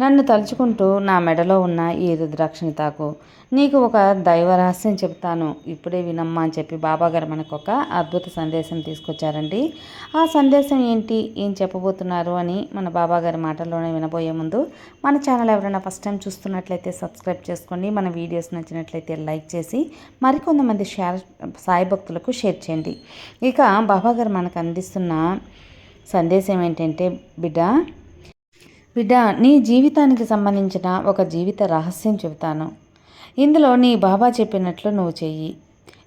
నన్ను తలుచుకుంటూ నా మెడలో ఉన్న ఈ రుద్రాక్షని తాకు. నీకు ఒక దైవ రహస్యం చెప్తాను ఇప్పుడే వినమ్మా అని చెప్పి బాబాగారు మనకు ఒక అద్భుత సందేశం తీసుకొచ్చారండి. ఆ సందేశం ఏంటి? ఏం చెప్పబోతున్నారు అని మన బాబాగారి మాటల్లోనే వినబోయే ముందు మన ఛానల్ ఎవరైనా ఫస్ట్ టైం చూస్తున్నట్లయితే సబ్స్క్రైబ్ చేసుకోండి మన వీడియోస్ నచ్చినట్లయితే లైక్ చేసి మరికొంతమంది షేర్ సాయి భక్తులకు షేర్ చేయండి. ఇక బాబాగారు మనకు అందిస్తున్న సందేశం ఏంటంటే బిడ్డ బిడ్డ నీ జీవితానికి సంబంధించిన ఒక జీవిత రహస్యం చెబుతాను. ఇందులో నీ బాబా చెప్పినట్లు నువ్వు చెయ్యి.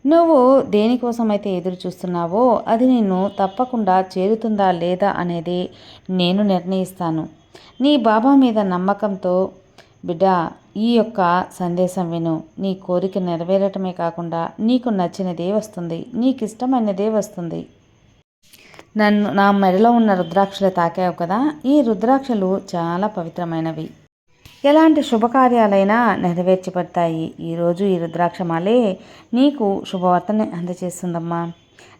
నువ్వు దేనికోసమైతే ఎదురు చూస్తున్నావో అది నిన్ను తప్పకుండా చేరుతుందా లేదా అనేది నేను నిర్ణయిస్తాను. నీ బాబా మీద నమ్మకంతో బిడ్డ ఈ యొక్క సందేశం విను. నీ కోరిక నెరవేరటమే కాకుండా నీకు నచ్చినదే వస్తుంది. నీకు ఇష్టమైనదే వస్తుంది. నన్ను నా మెడలో ఉన్న రుద్రాక్షలు తాకావు కదా ఈ రుద్రాక్షలు చాలా పవిత్రమైనవి. ఎలాంటి శుభకార్యాలైనా నెరవేర్చబడతాయి. ఈరోజు ఈ రుద్రాక్షమాలే నీకు శుభవార్తని అందజేస్తుందమ్మా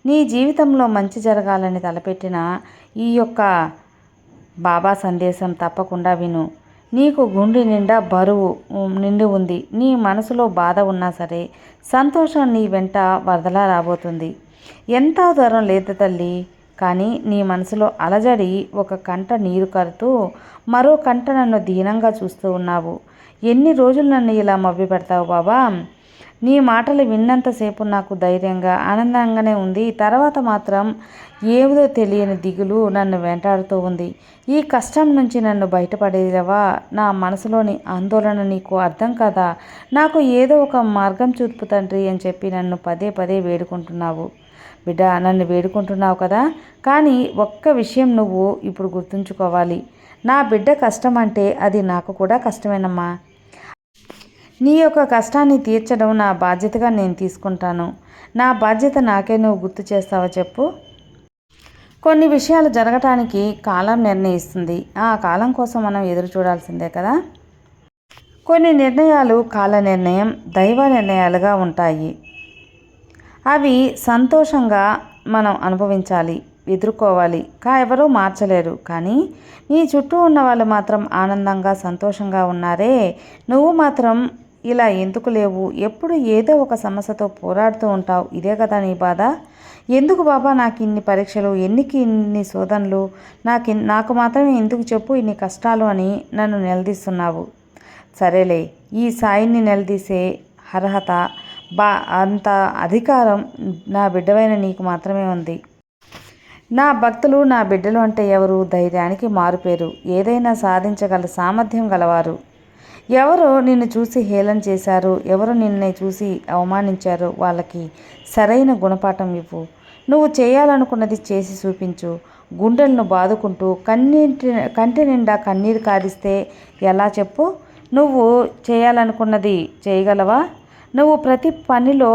నీ జీవితంలో మంచి జరగాలని తలపెట్టిన ఈ యొక్క బాబా సందేశం తప్పకుండా విను. నీకు గుండె నిండా బరువు నిండి ఉంది. నీ మనసులో బాధ ఉన్నా సరే సంతోషం నీ వెంట వరదలా రాబోతుంది. ఎంత దూరం లేదు తల్లి. కానీ నీ మనసులో అలజడి ఒక కంట నీరు కరుతూ మరో కంట నన్ను దీనంగా చూస్తూ ఉన్నావు. ఎన్ని రోజులు నన్ను ఇలా మభ్య పెడతావు బాబా? నీ మాటలు విన్నంతసేపు నాకు ధైర్యంగా ఆనందంగానే ఉంది. తర్వాత మాత్రం ఏదో తెలియని దిగులు నన్ను వెంటాడుతూ ఉంది. ఈ కష్టం నుంచి నన్ను బయటపడేదవా నా మనసులోని ఆందోళన నీకు అర్థం కదా? నాకు ఏదో ఒక మార్గం చూపు తండ్రి అని చెప్పి నన్ను పదే పదే వేడుకుంటున్నావు. బిడ్డ నన్ను వేడుకుంటున్నావు కదా? కానీ ఒక్క విషయం నువ్వు ఇప్పుడు గుర్తుంచుకోవాలి. నా బిడ్డ కష్టం అంటే అది నాకు కూడా కష్టమేనమ్మా. నీ యొక్క కష్టాన్ని తీర్చడం నా బాధ్యతగా నేను తీసుకుంటాను. నా బాధ్యత నాకే నువ్వు గుర్తు చేస్తావా చెప్పు? కొన్ని విషయాలు జరగటానికి కాలం నిర్ణయిస్తుంది. ఆ కాలం కోసం మనం ఎదురు చూడాల్సిందే కదా? కొన్ని నిర్ణయాలు కాల నిర్ణయం దైవ నిర్ణయాలుగా ఉంటాయి. అవి సంతోషంగా మనం అనుభవించాలి ఎదుర్కోవాలి. కా ఎవరూ మార్చలేరు. కానీ నీ చుట్టూ ఉన్న వాళ్ళు మాత్రం ఆనందంగా సంతోషంగా ఉన్నారే. నువ్వు మాత్రం ఇలా ఎందుకు లేవు? ఎప్పుడు ఏదో ఒక సమస్యతో పోరాడుతూ ఉంటావు. ఇదే కదా నీ బాధ? ఎందుకు బాబా నాకు ఇన్ని పరీక్షలు? ఎన్నికి ఇన్ని శోధనలు? నాకు నాకు మాత్రమే ఎందుకు చెప్పు? ఇన్ని కష్టాలు అని నన్ను నిలదీస్తున్నావు. సరేలే ఈ సాయిని నిలదీసే అర్హత బా అంత అధికారం నా బిడ్డవైన నీకు మాత్రమే ఉంది. నా భక్తులు నా బిడ్డలు అంటే ఎవరు? ధైర్యానికి మారుపేరు. ఏదైనా సాధించగల సామర్థ్యం గలవారు. ఎవరు నిన్ను చూసి హేళన చేశారు? ఎవరు నిన్ను చూసి అవమానించారు? వాళ్ళకి సరైన గుణపాఠం ఇవ్వు. నువ్వు చేయాలనుకున్నది చేసి చూపించు. గుండెలను బాదుకుంటూ కన్నీటి కంటి నిండా కన్నీరు కారిస్తే ఎలా చెప్పు? నువ్వు చేయాలనుకున్నది చేయగలవా? నువ్వు ప్రతి పనిలో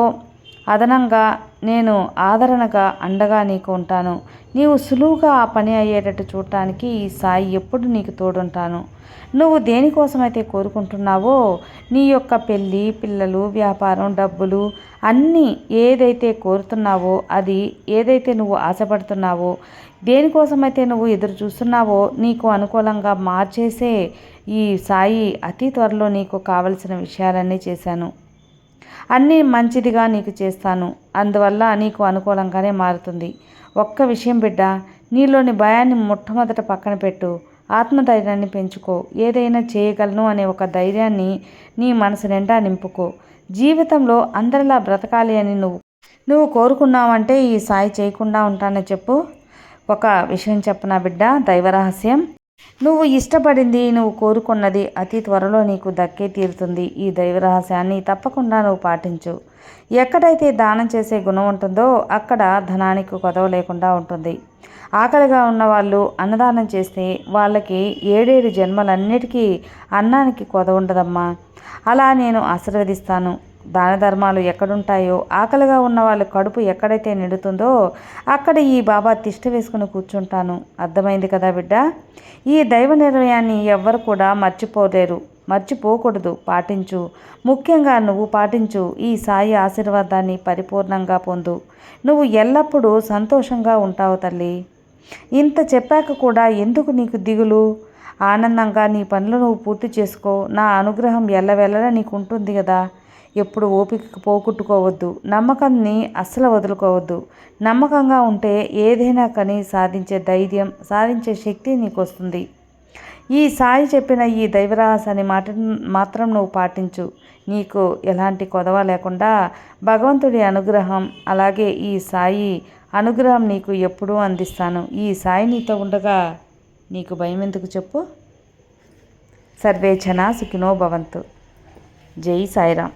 అదనంగా నేను ఆదరణగా అండగా నీకు ఉంటాను. నీవు సులువుగా ఆ పని అయ్యేటట్టు చూడటానికి ఈ సాయి ఎప్పుడు నీకు తోడుంటాను. నువ్వు దేనికోసమైతే కోరుకుంటున్నావో నీ యొక్క పెళ్ళి పిల్లలు వ్యాపారం డబ్బులు అన్నీ ఏదైతే కోరుతున్నావో అది ఏదైతే నువ్వు ఆశపడుతున్నావో దేనికోసమైతే నువ్వు ఎదురు చూస్తున్నావో నీకు అనుకూలంగా మార్చేసే ఈ సాయి అతి త్వరలో నీకు కావలసిన విషయాలన్నీ చేశాను. అన్నీ మంచిదిగా నీకు చేస్తాను. అందువల్ల నీకు అనుకూలంగానే మారుతుంది. ఒక్క విషయం బిడ్డ నీలోని భయాన్ని మొట్టమొదట పక్కన పెట్టు. ఆత్మధైర్యాన్ని పెంచుకో. ఏదైనా చేయగలను అనే ఒక ధైర్యాన్ని నీ మనసు నిండా నింపుకో. జీవితంలో అందరిలా బ్రతకాలి అని నువ్వు నువ్వు కోరుకున్నావంటే ఈ సాయి చేయకుండా ఉంటానని చెప్పు. ఒక విషయం చెప్పనా బిడ్డ దైవరహస్యం నువ్వు ఇష్టపడింది నువ్వు కోరుకున్నది అతి త్వరలో నీకు దక్కే తీరుతుంది. ఈ దైవ రహస్యాన్ని తప్పకుండా నువ్వు పాటించు. ఎక్కడైతే దానం చేసే గుణం ఉంటుందో అక్కడ ధనానికి కొదవ లేకుండా ఉంటుంది. ఆకలిగా ఉన్న వాళ్ళు అన్నదానం చేస్తే వాళ్ళకి ఏడేడు జన్మలన్నిటికీ అన్నానికి కొదవ ఉండదమ్మా. అలా నేను ఆశీర్వదిస్తాను. దాన ధర్మాలు ఎక్కడుంటాయో ఆకలిగా ఉన్న వాళ్ళ కడుపు ఎక్కడైతే నిండుతుందో అక్కడ ఈ బాబా తిష్ట వేసుకుని కూర్చుంటాను. అర్థమైంది కదా బిడ్డ? ఈ దైవ నిర్ణయాన్ని ఎవ్వరు కూడా మర్చిపోలేరు. మర్చిపోకూడదు. పాటించు. ముఖ్యంగా నువ్వు పాటించు. ఈ సాయి ఆశీర్వాదాన్ని పరిపూర్ణంగా పొందు. నువ్వు ఎల్లప్పుడూ సంతోషంగా ఉంటావు తల్లి. ఇంత చెప్పాక కూడా ఎందుకు నీకు దిగులు? ఆనందంగా నీ పనులు నువ్వు పూర్తి చేసుకో. నా అనుగ్రహం ఎల్లవెల్లలా నీకు ఉంటుంది కదా. ఎప్పుడు ఓపిక పోగొట్టుకోవద్దు. నమ్మకాన్ని అస్సలు వదులుకోవద్దు. నమ్మకంగా ఉంటే ఏదైనా కానీ సాధించే ధైర్యం సాధించే శక్తి నీకు వస్తుంది ఈ సాయి చెప్పిన ఈ దైవరహస్యాన్ని మాట మాత్రం నువ్వు పాటించు. నీకు ఎలాంటి కొదవ లేకుండా భగవంతుడి అనుగ్రహం అలాగే ఈ సాయి అనుగ్రహం నీకు ఎప్పుడూ అందిస్తాను. ఈ సాయి నీతో ఉండగా నీకు భయం ఎందుకు చెప్పు సర్వేచన సుఖినో భవంతు. జై సాయిరామ్.